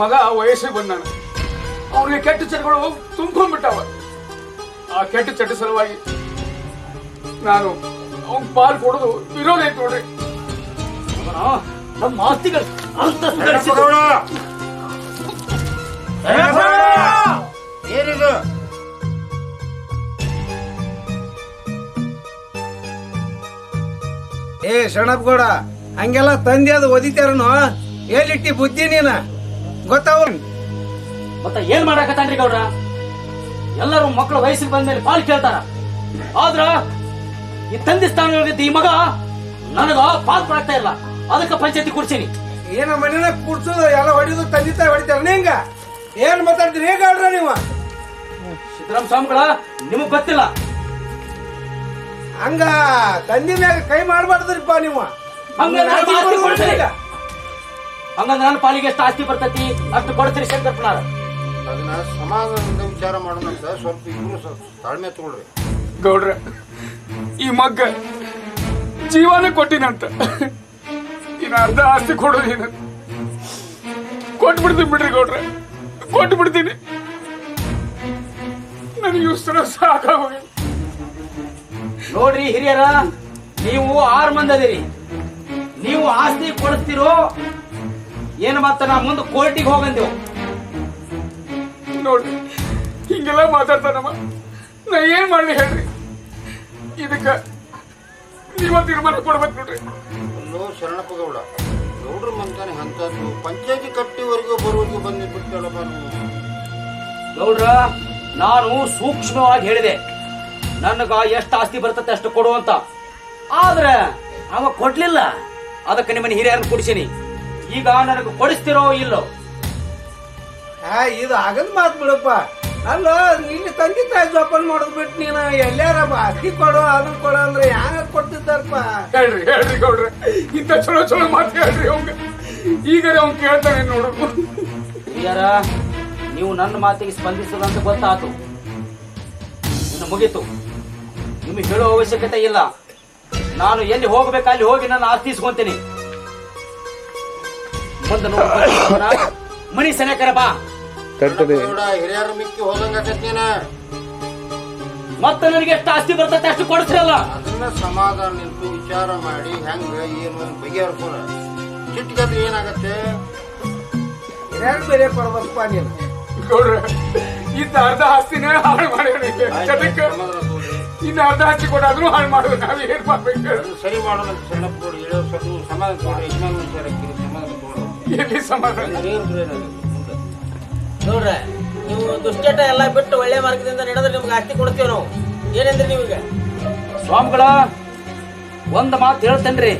ಮಗ ವಯಸ್ಸಿಗೆ ಬಂದಾನ. ಅವನಿಗೆ ಕೆಟ್ಟ ಚಟಗಳು ತುಂಬ್ಕೊಂಡ್ಬಿಟ್ಟಾವ. ಆ ಕೆಟ್ಟ ಚಟ ಸಲುವಾಗಿ ನಾನು ಅವನ್ ಪಾಲ್ ಕೊಡೋದು ವಿರೋಧ ಐತೆ ನೋಡ್ರಿ. ನಮ್ಮ ಆಸ್ತಿಗಳು ಏನಿದು? ಏ ಶರಣಪ್ಪ ಗೌಡ ಹಂಗೆಲ್ಲ ತಂದೆ ಅದು ಒದಿತಾರನು? ಎಲ್ಲಿಟ್ಟಿ ಬುದ್ಧಿ ನೀನ? ಗೊತ್ತಾವ ಮತ್ತ ಏನ್ ಮಾಡಾಕತ್ತಾನ್ರಿ ಗೌಡ್ರ? ಎಲ್ಲರೂ ಮಕ್ಕಳು ವಯಸ್ಸಿಗೆ ಬಂದ್ಮೇಲೆ ಪಾಲ್ ಕೇಳ್ತಾರ. ಆದ್ರ ಈ ತಂದೆ ಸ್ಥಾನದಲ್ಲಿದ್ದ ಈ ಮಗ ನನಗ ಪಾಲ್ ಪಡ್ತಾ ಇಲ್ಲ. ಅದಕ್ಕೆ ಪಂಚಾಯತಿ ಕೊಡ್ತೀನಿ ಏನ ಮನೆನ ಕೂಡ್ಸೋದು ಎಲ್ಲ ಹೊಡಿಯೋದು ತಂದೆ ತಾಯಿ ಹೊಡಿತಾರ ನಿಂಗ ಏನ್ ಮಾತಾಡ್ತೀರಿ ಹೇಗ ನೀವು? ಸಿದ್ದರಾಮ ಸ್ವಾಮಿಗಳ ನಿಮಗ್ ಗೊತ್ತಿಲ್ಲ. ಹಂಗ ತಂದೆ ಮ್ಯಾಗ ಕೈ ಮಾಡ್ಬಾರ್ದ್ರಿಪ್ಪ ನೀವು. ಹಂಗ. ಹಂಗಂದ್ರೆ ನನ್ನ ಪಾಲಿಗೆ ಎಷ್ಟು ಆಸ್ತಿ ಬರ್ತೈತಿ ಅಷ್ಟು ಕೊಡ್ತೀರಿ ಶಂಕರಪ್ಪನಾರ ಅದನ್ನ ಸಮಾಧಾನದಿಂದ ವಿಚಾರ ಮಾಡೋಣಂತ ಸ್ವಲ್ಪ ಇಬ್ರು ಸ್ವಲ್ಪ ತಾಳ್ಮೆ ತಗೊಳ್ರಿ. ಗೌಡ್ರ ಈ ಮಗ್ಗ ಜೀವನ ಕೊಟ್ಟಿನಂತ. ಇನ್ನು ಅರ್ಧ ಆಸ್ತಿ ಕೊಡೋದೇನ ಕೊಟ್ಬಿಡ್ತೀನಿ ಬಿಡ್ರಿ ಗೌಡ್ರ. ಕೊಟ್ಟು ಬಿಡ್ತೀನಿ ನನಗೆ ಇಷ್ಟರ ಸಾಕಾಗೋಗಿ ನೋಡ್ರಿ ಹಿರಿಯರ ನೀವು ಆರು ಮಂದಿ ಅದೀರಿ. ನೀವು ಆಸ್ತಿ ಕೊಡಿಸ್ತಿರೋ ಏನು ಮತ್ತ ನಾ ಮುಂದೆ ಕೋರ್ಟಿಗೆ ಹೋಗಂದೇವು ನೋಡ್ರಿ ಹಿಂಗೆಲ್ಲ ಮಾತಾಡ್ತಾನಮ್ಮ. ನಾ ಏನ್ ಮಾಡ್ಲಿ ಹೇಳ್ರಿ? ಇದಕ್ಕ ನೀವ ತೀರ್ಮಾನ ಕೊಡ್ಬೇಕು ನೋಡ್ರಿ. ಅಲ್ಲೋ ಶರಣಪ್ಪ ಗೌಡ ಗೌಡ್ರ ಮಂತಾನೆ ಅಂತದ್ದು ಪಂಚಾಯತಿ ಕಟ್ಟಿವರೆಗೂ ಬರುವರೆಗೂ ಬಂದು ಬಿಟ್ಟಲ್ಲಪ್ಪ ನೀವು ಗೌಡ್ರ ನಾನು ಸೂಕ್ಷ್ಮವಾಗಿ ಹೇಳಿದೆ. ನನಗ ಎಷ್ಟು ಆಸ್ತಿ ಬರ್ತತೆ ಅಷ್ಟು ಕೊಡು ಅಂತ. ಆದ್ರೆ ಅವ ಕೊಡ್ಲಿಲ್ಲ. ಅದಕ್ಕೆ ನಿಮ್ಮನ್ನ ಹಿರಿಯರನ್ನು ಕುಡಿಸೀನಿ. ಈಗ ನನಗೆ ಕೊಡಿಸ್ತಿರೋ ಇಲ್ಲೋ? ಆ ಇದು ಆಗದ್ ಮಾತ್ ಬಿಡಪ್ಪ. ಅಲ್ಲ ನಿನ್ನ ತಂದೆ ತಾಯಿ ಜೋಪಾನ ಮಾಡೋದ್ ಬಿಟ್ಟು ನೀನು ಎಲ್ಲಾರ ಅಕ್ಕಿ ಕೊಡು ಅದನ್ನ ಕೊಡು ಅಂದ್ರೆ ಯಾರ ಕೊಡ್ತಿದ್ದಾರಪ್ಪ ಹೇಳ್ರಿ ಹೇಳ್ರಿ ಗೌಡ್ರೆ. ಇಂಥ ಚಲೋ ಚಲೋ ಮಾತು ಹೇಳ್ರಿ ಅವಂಗ ಈಗ ಅವ್ನು ಕೇಳ್ತಾನೆ ನೋಡು. ಹಿರಿಯರ ನೀವು ನನ್ನ ಮಾತಿಗೆ ಸ್ಪಂದಿಸದಂತ ಗೊತ್ತಾತು. ಇನ್ನು ಮುಗೀತು. ನಿಮಗೆ ಹೇಳೋ ಅವಶ್ಯಕತೆ ಇಲ್ಲ. ನಾನು ಎಲ್ಲಿ ಹೋಗ್ಬೇಕು ಅಲ್ಲಿ ಹೋಗಿ ನಾನು ಆಸ್ತಿ ನೋಡ್ಕೊಂಡ್ ಮನಿ ಸನೇಕರ ಬಾ ಹಿರಿಯರ ಮಿಕ್ಕಿ ಹೋದಂಗಾಕತ್ತೀನ ಮತ್ತೆ ನನಗೆ ಎಷ್ಟು ಆಸ್ತಿ ಬರ್ತೈತೆ ಅಷ್ಟು ಕೊಡ್ತಿರಲ್ಲ ಅದನ್ನ ಸಮಾಧಾನ ನಿಂತು ವಿಚಾರ ಮಾಡಿ ಹೆಂಗ ಏನು ಬಗೆಹರ್ಕೋಣ ಚಿಟ್ಕದ್ರೆ ಏನಾಗತ್ತೆ ಬೇರೆ ಕೊಡ್ಬೇಕಪ್ಪ ನೀನು ಗೌಡ್ರೆ ಇದ್ದ ಅರ್ಧ ಆಸ್ತಿನೇ ಹಾಳು ಮಾಡಿ ಇನ್ನ. ಅರ್ಧ ಆಸ್ತಿ ಕೊಟ್ಟಾದ್ರೂ ಹಾಳು ಮಾಡೋದು ನಾವು ಏನ್ ಮಾಡ್ಬೇಕು? ಸರಿ ಮಾಡೋಣ ಸ್ವಲ್ಪ ನೀವು ಸಮಾಧಾನ ಕೊಡಿ ಇನ್ನೊಂದು ವಿಚಾರಕ್ಕೆ ಎಲ್ಲಿ ಸಮಾಧಾನ? ನೋಡ್ರ ನೀವು ದುಶ್ಚಟ ಎಲ್ಲ ಬಿಟ್ಟು ಒಳ್ಳೆ ಮಾರ್ಗದಿಂದ ನಡೆದ್ರೆ ನಿಮ್ಗೆ ಆಸ್ತಿ ಕೊಡ್ತೀವಿ ನಾವು. ಏನಂದ್ರಿ ನೀವೀಗ ಸ್ವಾಮಿಗಳ ಒಂದು ಮಾತು ಹೇಳ್ತೇನ್ರಿ.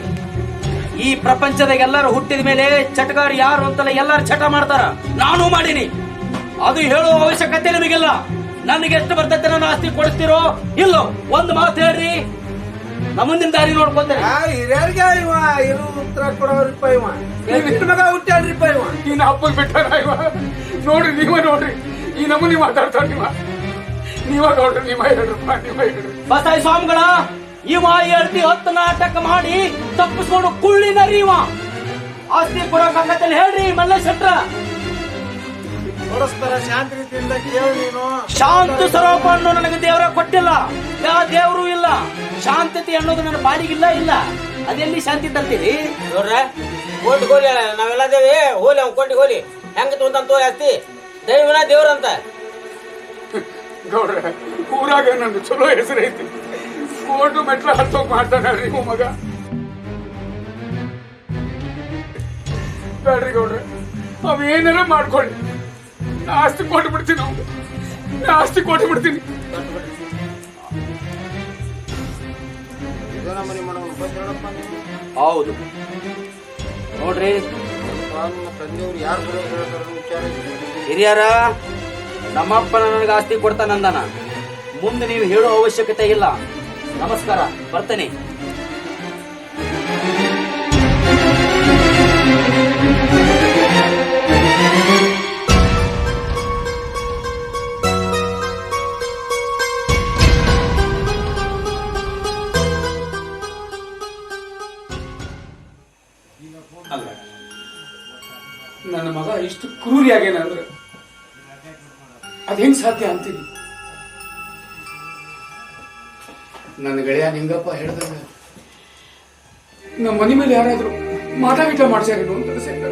ಈ ಪ್ರಪಂಚದಾಗ ಎಲ್ಲರೂ ಹುಟ್ಟಿದ ಮೇಲೆ ಚಟಗಾರ ಯಾರು ಅಂತಲ್ಲ ಎಲ್ಲಾರು ಚಟ ಮಾಡ್ತಾರ. ನಾನು ಮಾಡೀನಿ. ಅದು ಹೇಳುವ ಅವಶ್ಯಕತೆ ನಿಮಗಿಲ್ಲ. ನನಗೆ ಎಷ್ಟು ಬರ್ತೈತೆ ನಾನು ಆಸ್ತಿ ಕೊಡ್ತೀರೋ ಇಲ್ಲೋ ಒಂದು ಮಾತು ಹೇಳ್ರಿ. ನಮ್ಮ ಮುಂದಿನ ದಾರಿ ನೋಡ್ಕೊಂತೇನೆ ಆ ಹಿರಿಯರ್ಗೆ ಇವ ಇರು ಉತ್ತರ ಕೊಡೋರಿಪ್ಪ ಇವ. ಮಗ ಹುಟ್ಟ್ಯಾಡ್ರಿಪ್ಪ ಇವ. ಇನ್ನ ಹಬ್ಬಕ್ ಬಿಟ್ಟಾರ ಇವ? ನೋಡ್ರಿ ನೀವ ನೋಡ್ರಿ. ಈ ನಮೂನಿ ಮಾತಾಡ್ತಾರ ನೀವ. ನೀವ ನೋಡ್ರಿ ನೀವ ಹೇಳ್ರಪ್ಪ ನಿಮ್ಮ ಹೇಳ್ರಿ ಬಸಾಯಿ ಸ್ವಾಮಿಗಳ ಇವ ಹೇಳ್ತಿ ಹತ್ತು ನಾಟಕ ಮಾಡಿ ತಪ್ಪಿಸ್ಕೊಂಡು ಕುಳ್ಳಿನ ರೀವ ಇವ. ಆಸ್ತಿ ಕೊಡೋಕಾಗತ್ತಲ್ಲ ಹೇಳ್ರಿ ಮಲ್ಲೇಶ್ ಶೆಟ್ರ. ಶಾಂತಿ ರೀತಿಯಿಂದ ಕೇಳು ನೀನು. ಶಾಂತ ಸ್ವರೂಪವನ್ನು ನನಗೆ ದೇವರ ಕೊಟ್ಟಿಲ್ಲ. ಯಾವ ದೇವರು ಇಲ್ಲ. ಶಾಂತತೆ ಅನ್ನೋದು ನನ್ನ ಬಾಡಿಗಿಲ್ಲ ಇಲ್ಲ. ಅದೆಲ್ಲಿ ಶಾಂತಿ ತರ್ತೀರಿ? ನೋಡ್ರ ಕೋಟಿ ಕೋಲಿ ನಾವೆಲ್ಲ ದೇವಿ. ಹೋಲಿ ಅವ್ನು ಕೋಟಿ ಹೋಲಿ ಹೆಂಗ ತೊಗೊಂತ ತೋರಿ ಆಸ್ತಿ ದೈವನ ದೇವ್ರಂತ ಗೌಡ್ರ ಊರಾಗ ನನ್ನ ಚಲೋ ಹೆಸರು ಐತಿ. ಕೋಟು ಮೆಟ್ಲ ಹತ್ತೋಗ್ ಮಾಡ್ತಾನ ರೀ ಮಗ. ಬೇಡ್ರಿ ಗೌಡ್ರ ಅವ್ ಏನಾರ ಮಾಡ್ಕೊಳ್ಳಿ. ಆಸ್ತಿ ಕೊಟ್ಟು ಬಿಡ್ತೀನಿ ಆಸ್ತಿ ಕೊಟ್ಟು ಬಿಡ್ತೀನಿ ಹೌದು. ನೋಡ್ರಿ. ಹಿರಿಯರ, ನಮ್ಮಪ್ಪನ ನನಗೆ ಆಸ್ತಿ ಕೊಡ್ತಾನಂದನ ಮುಂದೆ ನೀವು ಹೇಳೋ ಅವಶ್ಯಕತೆ ಇಲ್ಲ. ನಮಸ್ಕಾರ. ಬರ್ತೇನೆ. ನನ್ನ ಮಗ ಇಷ್ಟು ಕ್ರೂರಿಯಾಗೇನಂದ್ರೆ ಅದ್ ಹೆಂಗ್ ಸಾಧ್ಯ ಅಂತೀನಿ ನನ್ನ ಗೆಳೆಯ ನಿಂಗಪ್ಪ ಹೇಳ್ದಂಗ. ನಮ್ಮ ಮನೆ ಮೇಲೆ ಯಾರಾದ್ರೂ ಮಾತಾಗಿಟ ಮಾಡ್ಸ್ಯಾರೇನು ಅಂತ ಅನ್ಸೈತೆ.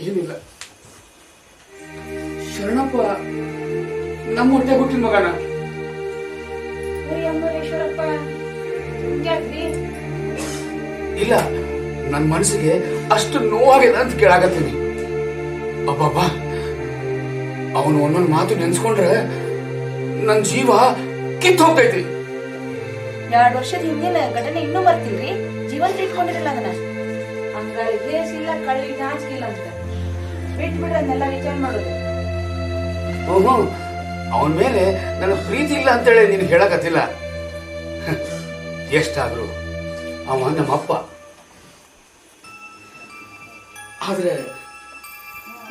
ಏನಿಲ್ಲ ಶರಣಪ್ಪ ನಮ್ಮ ಹೊಟ್ಟೆ ಹುಟ್ಟಿನ ಮಗಣ ಇಲ್ಲ ನನ್ನ ಮನಸ್ಸಿಗೆ ಅಷ್ಟು ನೋವಾಗಿದೆ ಅಂತ ಕೇಳಾಗತ್ತೀನಿ ಅಬ್ಬಬ್ಬ ಅವನು ಒಂದೊಂದು ಮಾತು ನೆನ್ಸ್ಕೊಂಡ್ರೆ ನನ್ನ ಜೀವ ಕಿತ್ತು ಹೋಗ್ತೈತಿ. ಎರಡು ವರ್ಷದ ಹಿಂದಿನ ಘಟನೆ ಇನ್ನೂ ಬರ್ತಿಲ್ರಿ ಜೀವಂತ ಇಟ್ಕೊಂಡಿರಲ್ಲ ಅದನ್ನ. ಹಂಗಾದ್ರೆ ದೇಶ ಇಲ್ಲ ಕಳ್ಳಿ ನಾಚಿಕಿಲ್ಲ ಅಂತ. ಬಿಟ್ ಬಿಡ್ರಿ ಅದನ್ನೆಲ್ಲ ವಿಚಾರ ಮಾಡೋದು. ಓಹೋ, ಅವನ ಮೇಲೆ ನನ್ನ ಪ್ರೀತಿ ಇಲ್ಲ ಅಂತೇಳಿ ನೀನು ಹೇಳಕತ್ತಿಲ್ಲ. ಎಷ್ಟಾದ್ರು ಅವ ನಮ್ಮಪ್ಪ ಆದ್ರೆ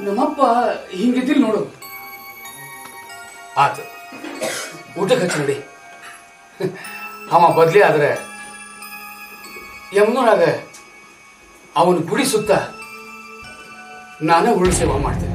ನಮ್ಮಪ್ಪ ಹಿಂಗಿದ್ದಿಲ್ಲ ನೋಡು. ಆತ, ಊಟಕ್ಕೆ ನೋಡಿ. ಅವ ಬದ್ಲಿ ಆದ್ರೆ ಯಮುನೊಳಗ ಅವನು ಗುಡಿ ಸುತ್ತ ನಾನೇ ಉರುಳು ಸೇವಾ ಮಾಡ್ತೇನೆ.